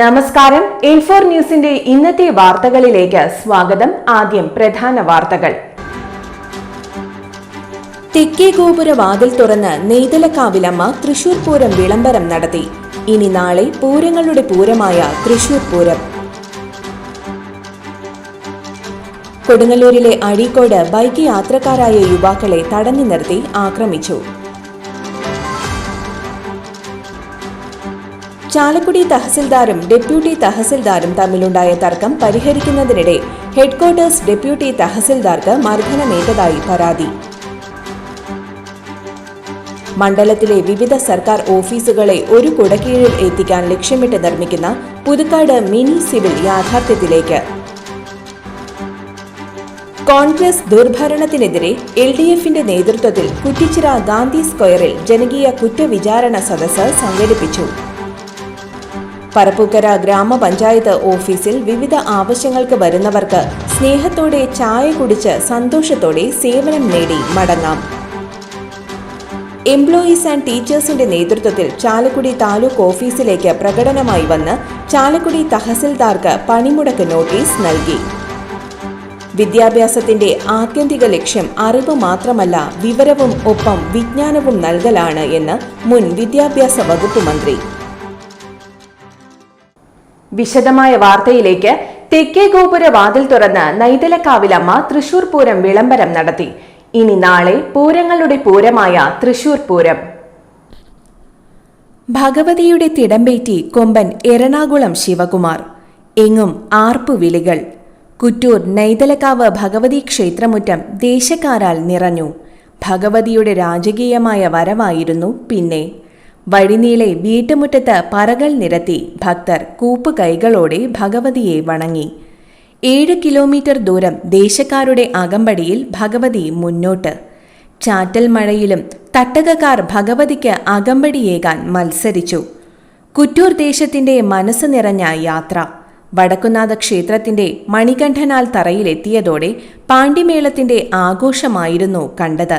നമസ്കാരം. ഇൻഫോർ ന്യൂസിന്റെ ഇന്നത്തെ വാർത്തകളിലേക്ക് സ്വാഗതം. ആദ്യം പ്രധാന വാർത്തകൾ. തെക്കേ ഗോപുര വാതിൽ തുറന്ന് നെയ്തലക്കാവിലമ്മ തൃശൂർ പൂരം വിളംബരം നടത്തി. ഇനി നാളെ പൂരങ്ങളുടെ പൂരമായ തൃശൂർ പൂരം. കൊടുങ്ങല്ലൂരിലെ അഴീക്കോട് ബൈക്ക് യാത്രക്കാരായ യുവാക്കളെ തടഞ്ഞു നിർത്തി ആക്രമിച്ചു. ചാലക്കുടി തഹസിൽദാരും ഡെപ്യൂട്ടി തഹസിൽദാരും തമ്മിലുണ്ടായ തർക്കം പരിഹരിക്കുന്നതിനിടെ ഹെഡ്ക്വാർട്ടേഴ്സ് ഡെപ്യൂട്ടി തഹസിൽദാർക്ക് മർദ്ദനമേറ്റതായി പരാതി. മണ്ഡലത്തിലെ വിവിധ സർക്കാർ ഓഫീസുകളെ ഒരു കുടക്കീഴിൽ എത്തിക്കാൻ ലക്ഷ്യമിട്ട് നിർമ്മിക്കുന്ന പുതുക്കാട് മിനി സിവിൽ യാഥാർത്ഥ്യത്തിലേക്ക്. കോൺഗ്രസ് ദുർഭരണത്തിനെതിരെ എൽ ഡി എഫിന്റെ നേതൃത്വത്തിൽ കുറ്റിച്ചിറ ഗാന്ധി സ്ക്വയറിൽ ജനകീയ കുറ്റവിചാരണ സദസ്സ് സംഘടിപ്പിച്ചു. പരപ്പൂക്കര ഗ്രാമപഞ്ചായത്ത് ഓഫീസിൽ വിവിധ ആവശ്യങ്ങൾക്ക് വരുന്നവർക്ക് സ്നേഹത്തോടെ ചായ കുടിച്ച് സന്തോഷത്തോടെ സേവനം നേടി മടങ്ങാം. എംപ്ലോയീസ് ആൻഡ് ടീച്ചേഴ്സിന്റെ നേതൃത്വത്തിൽ ചാലക്കുടി താലൂക്ക് ഓഫീസിലേക്ക് പ്രകടനമായി വന്ന് ചാലക്കുടി തഹസിൽദാർക്ക് പണിമുടക്ക് നോട്ടീസ് നൽകി. വിദ്യാഭ്യാസത്തിന്റെ ആത്യന്തിക ലക്ഷ്യം അറിവ് മാത്രമല്ല വിവരവും ഒപ്പം വിജ്ഞാനവും നൽകലാണ് എന്ന് മുൻ വിദ്യാഭ്യാസ വകുപ്പ് മന്ത്രി വിശദമായ വാർത്തയിലേക്ക് തെക്കേ ഗോപുര വാതിൽ തുറന്ന് നൈതലക്കാവിലമ്മ തൃശൂർ പൂരം വിളംബരം നടത്തി. ഇനി നാളെ പൂരങ്ങളുടെ പൂരമായ തൃശൂർ പൂരം. ഭഗവതിയുടെ തിടമ്പേറ്റി കൊമ്പൻ എറണാകുളം ശിവകുമാർ. എങ്ങും ആർപ്പുവിളികൾ കുറ്റൂർ നൈതലക്കാവ് ഭഗവതി ക്ഷേത്രമുറ്റം ദേശക്കാരാൽ നിറഞ്ഞു. ഭഗവതിയുടെ രാജകീയമായ വരവായിരുന്നു പിന്നെ. വഴിനീളെ വീട്ടുമുറ്റത്ത് പറകൾ നിരത്തി ഭക്തർ കൂപ്പ് കൈകളോടെ ഭഗവതിയെ വണങ്ങി. ഏഴ് കിലോമീറ്റർ ദൂരം ദേശക്കാരുടെ അകമ്പടിയിൽ ഭഗവതി മുന്നോട്ട്. ചാറ്റൽ മഴയിലും തട്ടകക്കാർ ഭഗവതിക്ക് അകമ്പടിയേകാൻ മത്സരിച്ചു. കുറ്റൂർ ദേശത്തിന്റെ മനസ്സ് നിറഞ്ഞ യാത്ര. വടക്കുനാഥ ക്ഷേത്രത്തിന്റെ മണികണ്ഠനാൽ തറയിലെത്തിയതോടെ പാണ്ഡിമേളത്തിന്റെ ആഘോഷമായിരുന്നു കണ്ടത്.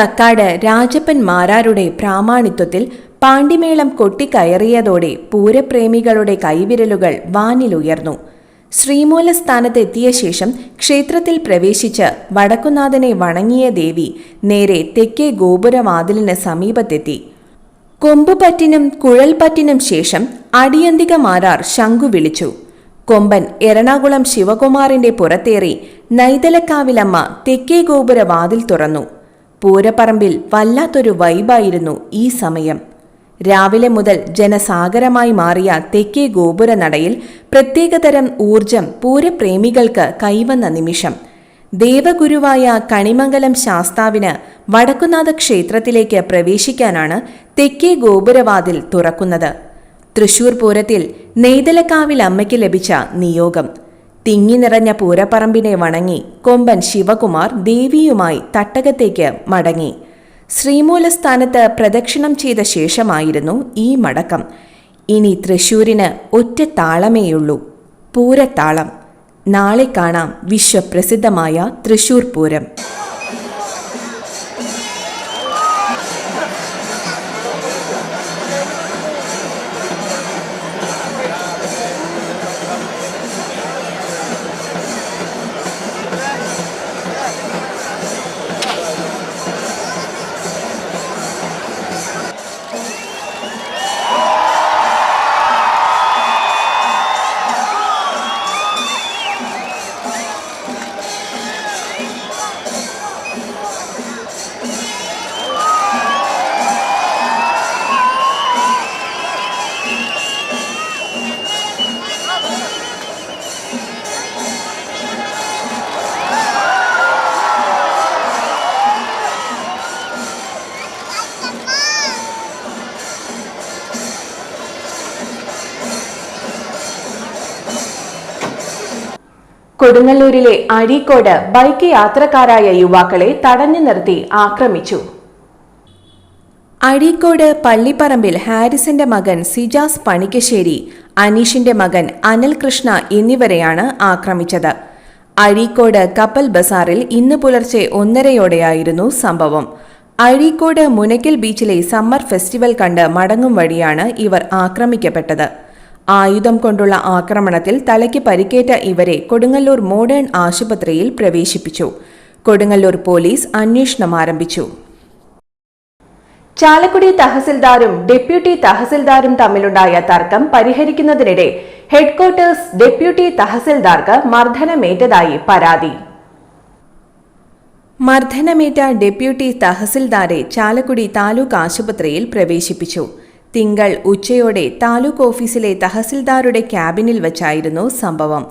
കക്കാട് രാജപ്പൻ മാരാരുടെ പ്രാമാണിത്വത്തിൽ പാണ്ടിമേളം കൊട്ടിക്കയറിയതോടെ പൂരപ്രേമികളുടെ കൈവിരലുകൾ വാനിലുയർന്നു. ശ്രീമൂലസ്ഥാനത്തെത്തിയ ശേഷം ക്ഷേത്രത്തിൽ പ്രവേശിച്ച് വടക്കുനാഥനെ വണങ്ങിയ ദേവി നേരെ തെക്കേ ഗോപുരവാതിലിന് സമീപത്തെത്തി. കൊമ്പുപറ്റിനും കുഴൽപറ്റിനും ശേഷം അടിയന്തികമാരാർ ശംഖു വിളിച്ചു. കൊമ്പൻ എറണാകുളം ശിവകുമാറിന്റെ പുറത്തേറി നൈതലക്കാവിലമ്മ തെക്കേ ഗോപുരവാതിൽ തുറന്നു. പൂരപ്പറമ്പിൽ വല്ലാത്തൊരു വൈബായിരുന്നു ഈ സമയം. രാവിലെ മുതൽ ജനസാഗരമായി മാറിയ തെക്കേ ഗോപുര നടയിൽ പ്രത്യേകതരം ഊർജം പൂരപ്രേമികൾക്ക് കൈവന്ന നിമിഷം. ദേവഗുരുവായ കണിമംഗലം ശാസ്താവിന് വടക്കുനാഥ ക്ഷേത്രത്തിലേക്ക് പ്രവേശിക്കാനാണ് തെക്കേ ഗോപുരവാതിൽ തുറക്കുന്നത്. തൃശൂർ പൂരത്തിൽ നെയ്തലക്കാവിൽ അമ്മയ്ക്ക് ലഭിച്ച നിയോഗം. തിങ്ങി നിറഞ്ഞ പൂരപ്പറമ്പിനെ വണങ്ങി കൊമ്പൻ ശിവകുമാർ ദേവിയുമായി തട്ടകത്തേക്ക് മടങ്ങി. ശ്രീമൂലസ്ഥാനത്ത് പ്രദക്ഷിണം ചെയ്ത ശേഷമായിരുന്നു ഈ മടക്കം. ഇനി തൃശൂരിന് ഒറ്റ താളമേയുള്ളൂ പൂരത്താളം. നാളെ കാണാം വിശ്വപ്രസിദ്ധമായ തൃശൂർ പൂരം. കൊടുങ്ങല്ലൂരിലെ അരീക്കോട് ബൈക്ക് യാത്രക്കാരായ യുവാക്കളെ തടഞ്ഞു നിർത്തി ആക്രമിച്ചു. അഴീക്കോട് പള്ളിപ്പറമ്പിൽ ഹാരിസിന്റെ മകൻ സിജാസ് പണിക്കശ്ശേരി അനീഷിന്റെ മകൻ അനിൽ കൃഷ്ണ എന്നിവരെയാണ് ആക്രമിച്ചത്. അഴീക്കോട് കപ്പൽ ബസാറിൽ ഇന്ന് പുലർച്ചെ ഒന്നരയോടെയായിരുന്നു സംഭവം. അഴീക്കോട് മുനക്കൽ ബീച്ചിലെ സമ്മർ ഫെസ്റ്റിവൽ കണ്ട് മടങ്ങും വഴിയാണ് ഇവർ ആക്രമിക്കപ്പെട്ടത്. ആയുധം കൊണ്ടുള്ള ആക്രമണത്തിൽ തലയ്ക്ക് പരിക്കേറ്റ ഇവരെ കൊടുങ്ങല്ലൂർ മോഡേൺ ആശുപത്രിയിൽ പ്രവേശിപ്പിച്ചു. കൊടുങ്ങല്ലൂർ പോലീസ് അന്വേഷണം ആരംഭിച്ചു. ചാലക്കുടി തഹസിൽദാരും ഡെപ്യൂട്ടി തഹസിൽദാരും തമ്മിലുണ്ടായ തർക്കം പരിഹരിക്കുന്നതിനിടെ ഹെഡ്ക്വാർട്ടേഴ്സ് ഡെപ്യൂട്ടി തഹസിൽദാർക്ക് മർദ്ദനമേറ്റതായി പരാതി. മർദ്ദനമേറ്റ ഡെപ്യൂട്ടി തഹസിൽദാരെ ചാലക്കുടി താലൂക്ക് ആശുപത്രിയിൽ പ്രവേശിപ്പിച്ചു. തിങ്കൾ ഉച്ചയോടെ താലൂക്ക് ഓഫീസിലെ തഹസിൽദാരുടെ ക്യാബിനിൽ വച്ചായിരുന്നു സംഭവം.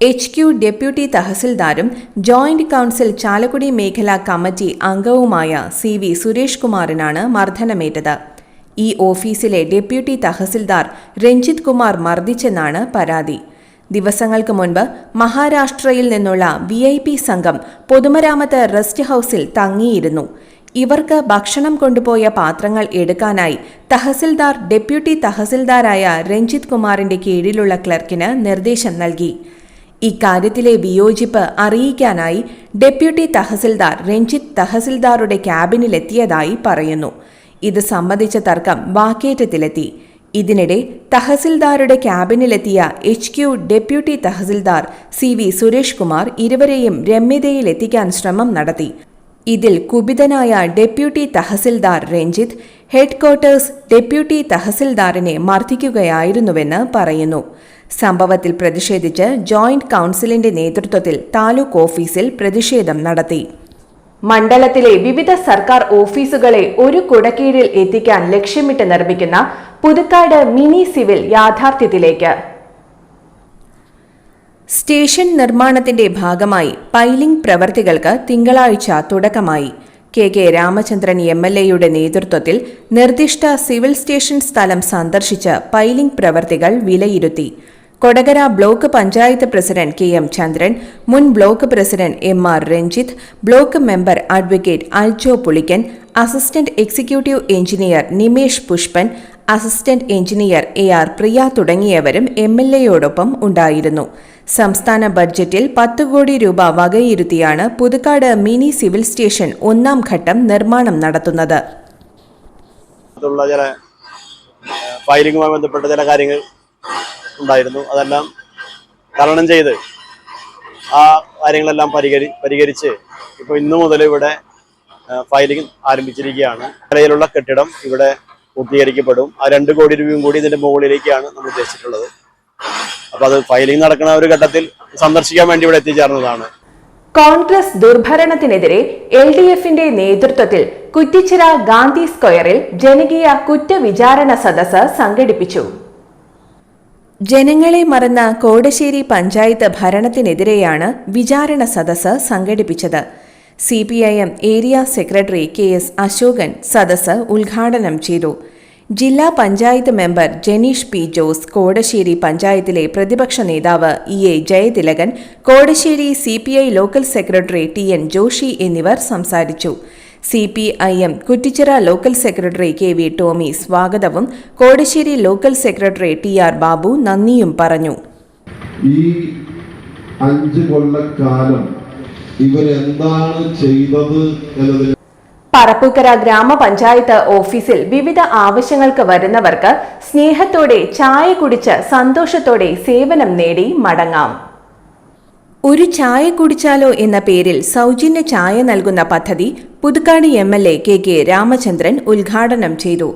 എച്ച് ക്യു ഡെപ്യൂട്ടി തഹസിൽദാരും ജോയിന്റ് കൗൺസിൽ ചാലക്കുടി മേഖലാ കമ്മിറ്റി അംഗവുമായ സി വി സുരേഷ് കുമാറിനാണ് മർദ്ദനമേറ്റത്. ഈ ഓഫീസിലെ ഡെപ്യൂട്ടി തഹസിൽദാർ രഞ്ജിത് കുമാർ മർദ്ദിച്ചെന്നാണ് പരാതി. ദിവസങ്ങൾക്ക് മുൻപ് മഹാരാഷ്ട്രയിൽ നിന്നുള്ള വി സംഘം പൊതുമരാമത്ത് റെസ്റ്റ് ഹൌസിൽ തങ്ങിയിരുന്നു. ഇവർക്ക് ഭക്ഷണം കൊണ്ടുപോയ പാത്രങ്ങൾ എടുക്കാനായി തഹസിൽദാർ ഡെപ്യൂട്ടി തഹസിൽദാരായ രഞ്ജിത് കുമാറിന്റെ കീഴിലുള്ള ക്ലർക്കിന് നിർദ്ദേശം നൽകി. ഇക്കാര്യത്തിലെ വിയോജിപ്പ് അറിയിക്കാനായി ഡെപ്യൂട്ടി തഹസിൽദാർ രഞ്ജിത്ത് തഹസിൽദാറുടെ ക്യാബിനിലെത്തിയതായി പറയുന്നു. ഇത് സംബന്ധിച്ച തർക്കം വാക്കേറ്റത്തിലെത്തി. ഇതിനിടെ തഹസിൽദാരുടെ ക്യാബിനിലെത്തിയ H Q deputy tahsildar C V Suresh Kumar ഇരുവരെയും രമ്യതയിലെത്തിക്കാൻ ശ്രമം നടത്തി. ഇതിൽ കുപിതനായ deputy tahsildar Ranjith headquarters deputy തഹസിൽദാറിനെ മർദ്ദിക്കുകയായിരുന്നുവെന്ന് പറയുന്നു. സംഭവത്തിൽ പ്രതിഷേധിച്ച് ജോയിന്റ് കൌൺസിലിന്റെ നേതൃത്വത്തിൽ താലൂക്ക് ഓഫീസിൽ പ്രതിഷേധം നടത്തി. മണ്ഡലത്തിലെ വിവിധ സർക്കാർ ഓഫീസുകളെ ഒരു കുടക്കീഴിൽ എത്തിക്കാൻ ലക്ഷ്യമിട്ട് നിർമ്മിക്കുന്ന പുതുക്കാട് മിനി സിവിൽ യാഥാർത്ഥ്യത്തിലേക്ക് സ്റ്റേഷൻ നിർമ്മാണത്തിന്റെ ഭാഗമായി പൈലിംഗ് പ്രവർത്തികൾക്ക് തിങ്കളാഴ്ച തുടക്കമായി. K K Ramachandran M L എയുടെ നേതൃത്വത്തിൽ നിർദ്ദിഷ്ട സിവിൽ സ്റ്റേഷൻ സ്ഥലം സന്ദർശിച്ച് പൈലിംഗ് പ്രവർത്തികൾ വിലയിരുത്തി. Kodakara block panchayat president K M Chandran മുൻ block president M R Ranjith block member advocate Aljo Pulikkan assistant executive engineer Nimesh Pushpan assistant engineer A R Priya തുടങ്ങിയവരും M L എയോടൊപ്പം ഉണ്ടായിരുന്നു. സംസ്ഥാന ബഡ്ജറ്റിൽ പത്ത് കോടി രൂപ വകയിരുത്തിയാണ് പുതുക്കാട് മിനി സിവിൽ സ്റ്റേഷൻ ഒന്നാം ഘട്ടം നിർമ്മാണം നടത്തുന്നത്. ചില ഫയലിങ്ങുമായി ബന്ധപ്പെട്ട ചില കാര്യങ്ങൾ ഉണ്ടായിരുന്നു. അതെല്ലാം തരണം ചെയ്ത് ആ കാര്യങ്ങളെല്ലാം പരിഹരി പരിഹരിച്ച് ഇപ്പോൾ ഇന്നു മുതൽ ഇവിടെ ഫയലിംഗ് ആരംഭിച്ചിരിക്കുകയാണ്. നിലയിലുള്ള കെട്ടിടം ഇവിടെ പൂർത്തീകരിക്കപ്പെടും. ആ രണ്ട് കോടി രൂപയും കൂടി ഇതിന്റെ മുകളിലേക്കാണ് നമ്മൾ ഉദ്ദേശിച്ചിട്ടുള്ളത്. അപ്പൊ അത് ഫയലിംഗ് നടക്കുന്ന ഒരു ഘട്ടത്തിൽ സന്ദർശിക്കാൻ വേണ്ടി ഇവിടെ എത്തിച്ചേർന്നതാണ്. കോൺഗ്രസ് ദുർഭരണത്തിനെതിരെ എൽ ഡി എഫിന്റെ നേതൃത്വത്തിൽ കുറ്റിച്ചിറ ഗാന്ധി സ്ക്വയറിൽ ജനകീയ കുറ്റവിചാരണ സദസ്സ് സംഘടിപ്പിച്ചു. ജനങ്ങളെ മറന്ന കോടശ്ശേരി പഞ്ചായത്ത് ഭരണത്തിനെതിരെയാണ് വിചാരണ സദസ്സ് സംഘടിപ്പിച്ചത്. C area secretary K S Ashokan സദസ്സ് ഉദ്ഘാടനം ചെയ്തു. ജില്ലാ പഞ്ചായത്ത് മെമ്പർ ജനീഷ് പി ജോസ് കോടശ്ശേരി പഞ്ചായത്തിലെ പ്രതിപക്ഷ നേതാവ് E A Jayathilakan Kodassery C P I local secretary T N Joshy എന്നിവർ സംസാരിച്ചു. C P I M Kuttichira local secretary K V Tomy സ്വാഗതവും Kodassery local secretary T R Babu നന്ദിയും പറഞ്ഞു. ഈ അഞ്ച് കൊല്ലക്കാലം ഇവരെന്താണ് ചെയ്തത് എന്നതിന് പറപ്പൂക്കര ഗ്രാമപഞ്ചായത്ത് ഓഫീസിൽ വിവിധ ആവശ്യങ്ങൾക്ക് വരുന്നവർക്ക് സ്നേഹത്തോടെ ചായ കുടിച്ച് സന്തോഷത്തോടെ സേവനം നേടി മടങ്ങാം. ഒരു ചായ കുടിച്ചാലോ എന്ന പേരിൽ സൗജന്യ ചായ നൽകുന്ന പദ്ധതി Puthukkad M L A K K Ramachandran ഉദ്ഘാടനം ചെയ്തു.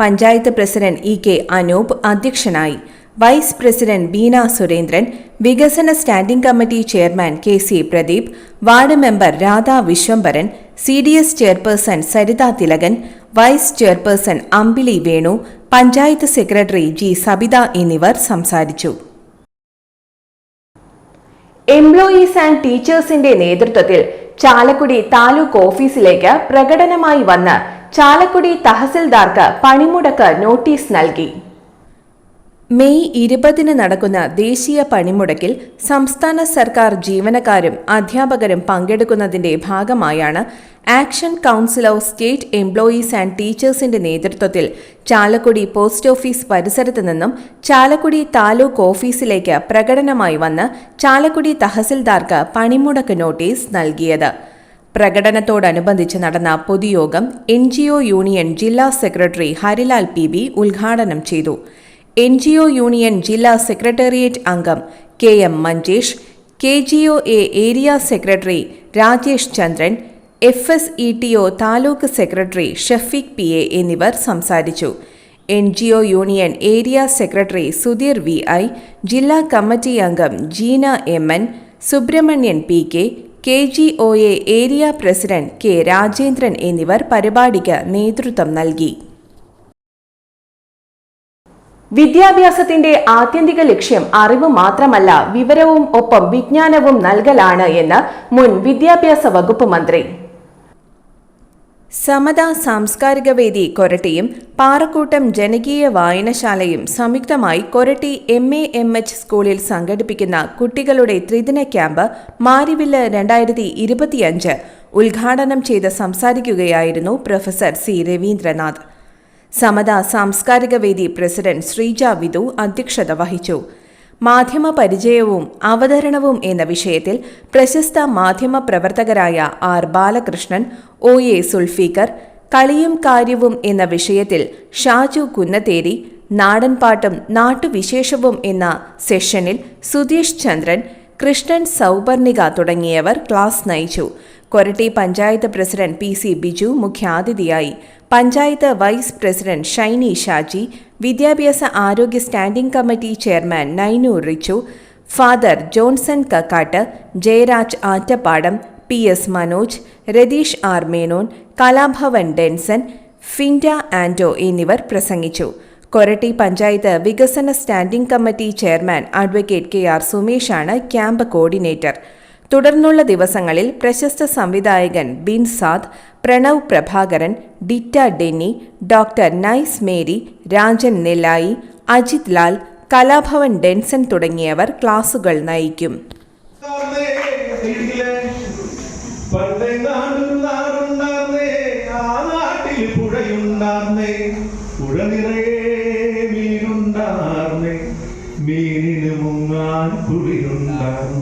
Panchayat president E K Anoop അധ്യക്ഷനായി. വൈസ് പ്രസിഡന്റ് ബീന സുരേന്ദ്രൻ വികസന standing committee chairman K C Pradeep ward member Radha Viswambharan C D S chairperson Saritha Thilakan vice chairperson Ambili Venu panchayat secretary G Sabitha എന്നിവർ സംസാരിച്ചു. Employees and ടീച്ചേഴ്സിന്റെ നേതൃത്വത്തിൽ ചാലക്കുടി താലൂക്ക് ഓഫീസിലേക്ക് പ്രകടനമായി വന്ന് ചാലക്കുടി തഹസിൽദാർക്ക് പണിമുടക്ക് notice നൽകി. മെയ് ഇരുപതിന് നടക്കുന്ന ദേശീയ പണിമുടക്കിൽ സംസ്ഥാന സർക്കാർ ജീവനക്കാരും അധ്യാപകരും പങ്കെടുക്കുന്നതിന്റെ ഭാഗമായാണ് action council of state employees and ടീച്ചേഴ്സിന്റെ നേതൃത്വത്തിൽ ചാലക്കുടി പോസ്റ്റ് ഓഫീസ് പരിസരത്ത് നിന്നും ചാലക്കുടി താലൂക്ക് ഓഫീസിലേക്ക് പ്രകടനമായി വന്ന് ചാലക്കുടി തഹസിൽദാർക്ക് പണിമുടക്ക് നോട്ടീസ് നൽകിയത്. പ്രകടനത്തോടനുബന്ധിച്ച് നടന്ന പൊതുയോഗം എൻ യൂണിയൻ ജില്ലാ സെക്രട്ടറി ഹരിലാൽ പി ഉദ്ഘാടനം ചെയ്തു. എൻ ജി ഒ യൂണിയൻ ജില്ലാ സെക്രട്ടേറിയറ്റ് അംഗം K M Manjesh K G O A area secretary Rajesh Chandran F S E T O taluk secretary Shafeeq P A എന്നിവർ സംസാരിച്ചു. N G O union area secretary Sudheer V I ജില്ലാ committee അംഗം Jeena M N Subramanian P K K G O A area president K Rajendran എന്നിവർ പരിപാടിക്ക് നേതൃത്വം നൽകി. വിദ്യാഭ്യാസത്തിന്റെ ആത്യന്തിക ലക്ഷ്യം അറിവ് മാത്രമല്ല വിവരവും ഒപ്പം വിജ്ഞാനവും നൽകലാണ് എന്ന് മുൻ വിദ്യാഭ്യാസ വകുപ്പ് മന്ത്രി. സമത സാംസ്കാരിക വേദി കൊരട്ടിയും പാറക്കൂട്ടം ജനകീയ വായനശാലയും സംയുക്തമായി Koratty M A M H സ്കൂളിൽ സംഘടിപ്പിക്കുന്ന കുട്ടികളുടെ ത്രിദിന ക്യാമ്പ് മാരിവില്ല് രണ്ടായിരത്തി ഇരുപത്തിയഞ്ച് ഉദ്ഘാടനം ചെയ്ത് സംസാരിക്കുകയായിരുന്നു പ്രൊഫസർ സി രവീന്ദ്രനാഥ്. സമത സാംസ്കാരിക വേദി പ്രസിഡന്റ് ശ്രീജ വിധു അധ്യക്ഷത വഹിച്ചു. മാധ്യമ പരിചയവും അവതരണവും എന്ന വിഷയത്തിൽ പ്രശസ്ത മാധ്യമ പ്രവർത്തകരായ R Balakrishnan O A Zulfiqar കളിയും കാര്യവും എന്ന വിഷയത്തിൽ ഷാജു കുന്നത്തേരി നാടൻപാട്ടും നാട്ടുവിശേഷവും എന്ന സെഷനിൽ സുധീഷ് ചന്ദ്രൻ കൃഷ്ണൻ സൗപർണിക തുടങ്ങിയവർ ക്ലാസ് നയിച്ചു. Koratty panchayat president P C Biju മുഖ്യാതിഥിയായി. പഞ്ചായത്ത് വൈസ് പ്രസിഡന്റ് ഷൈനി ഷാജി വിദ്യാഭ്യാസ ആരോഗ്യ standing committee chairman Nainu Richu father Johnson Kakkat Jayaraj Attappadam P S Manoj Rathish R Menon Kalabhavan Denson Finda Ando എന്നിവർ പ്രസംഗിച്ചു. കൊരട്ടി പഞ്ചായത്ത് വികസന standing committee chairman advocate K R സുമേഷാണ് camp coordinator. തുടർന്നുള്ള ദിവസങ്ങളിൽ പ്രശസ്ത സംവിധായകൻ Bin Saad Pranav Prabhakaran Ditta Denny doctor Nice Mary Rajan Nellayi Ajith Lal Kalabhavan Denson തുടങ്ങിയവർ ക്ലാസുകൾ നയിക്കും. ഉണ്ടാർന്നേ, മുങ്ങാൻ പണ്ടെങ്ങാണ്ടൊരു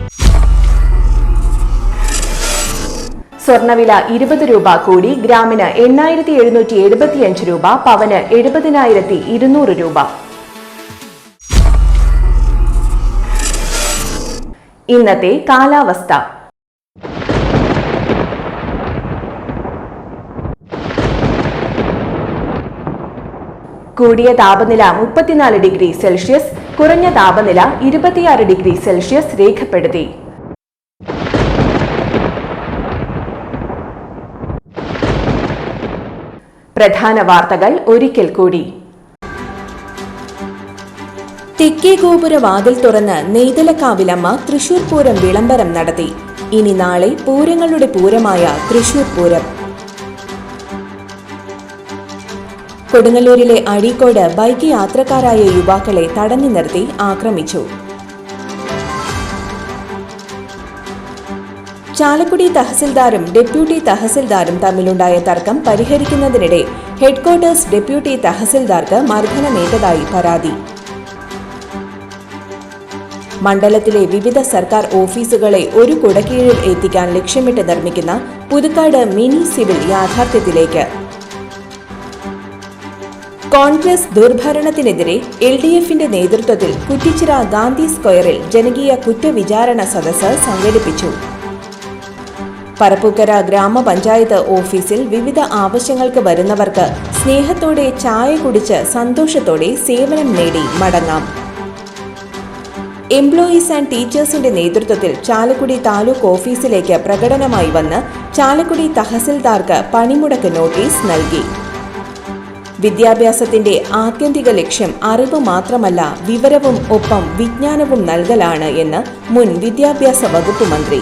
സ്വർണവില ഇരുപത് രൂപ കൂടി ഗ്രാമിന് എണ്ണായിരത്തി എഴുന്നൂറ്റി എഴുപത്തിയഞ്ച് രൂപ പവന് എഴുപതിനായിരത്തി ഇരുന്നൂറ് രൂപ. ഇന്നത്തെ കാലാവസ്ഥ. കൂടിയ താപനില മുപ്പത്തിനാല് ഡിഗ്രി സെൽഷ്യസ് കുറഞ്ഞ താപനില ഇരുപത്തിയാറ് ഡിഗ്രി സെൽഷ്യസ് രേഖപ്പെടുത്തി. പ്രധാന വാർത്തകൾ ഒരിക്കൽ കൂടി. തെക്കേ ഗോപുര വാതിൽ തുറന്ന് നെയ്തലക്കാവിലമ്മ തൃശൂർ പൂരം വിളംബരം നടത്തി. ഇനി നാളെ പൂരങ്ങളുടെ പൂരമായ തൃശൂർ പൂരം. കൊടുങ്ങല്ലൂരിലെ അഴീക്കോട് ബൈക്ക് യാത്രക്കാരായ യുവാക്കളെ തടഞ്ഞു നിർത്തി ആക്രമിച്ചു. ചാലക്കുടി തഹസിൽദാരും ഡെപ്യൂട്ടി തഹസിൽദാരും തമ്മിലുണ്ടായ തർക്കം പരിഹരിക്കുന്നതിനിടെ ഹെഡ്ക്വാർട്ടേഴ്സ് ഡെപ്യൂട്ടി തഹസിൽദാർക്ക് മർദ്ദനമേറ്റതായി പരാതി. മണ്ഡലത്തിലെ വിവിധ സർക്കാർ ഓഫീസുകളെ ഒരു കുടക്കീഴിൽ എത്തിക്കാൻ ലക്ഷ്യമിട്ട് നിർമ്മിക്കുന്ന പുതുക്കാട് മിനി സിവിൽ യാഥാർത്ഥ്യത്തിലേക്ക്. കോൺഗ്രസ് ദുർഭരണത്തിനെതിരെ എൽ ഡി എഫിന്റെ നേതൃത്വത്തിൽ കുറ്റിച്ചിറ ഗാന്ധി സ്ക്വയറിൽ ജനകീയ കുറ്റവിചാരണ സദസ്സ് സംഘടിപ്പിച്ചു. പരപ്പൂക്കര ഗ്രാമപഞ്ചായത്ത് ഓഫീസിൽ വിവിധ ആവശ്യങ്ങൾക്ക് വരുന്നവർക്ക് സ്നേഹത്തോടെ ചായ കുടിച്ച് സന്തോഷത്തോടെ സേവനം നേടി മടങ്ങാം. എംപ്ലോയീസ് ആൻഡ് ടീച്ചേഴ്സിന്റെ നേതൃത്വത്തിൽ ചാലക്കുടി താലൂക്ക് ഓഫീസിലേക്ക് പ്രകടനമായി വന്ന് ചാലക്കുടി തഹസിൽദാർക്ക് പണിമുടക്ക് നോട്ടീസ് നൽകി. വിദ്യാഭ്യാസത്തിന്റെ ആത്യന്തിക ലക്ഷ്യം അറിവ് മാത്രമല്ല വിവരവും ഒപ്പം വിജ്ഞാനവും നൽകലാണ് എന്ന് മുൻ വിദ്യാഭ്യാസ വകുപ്പ് മന്ത്രി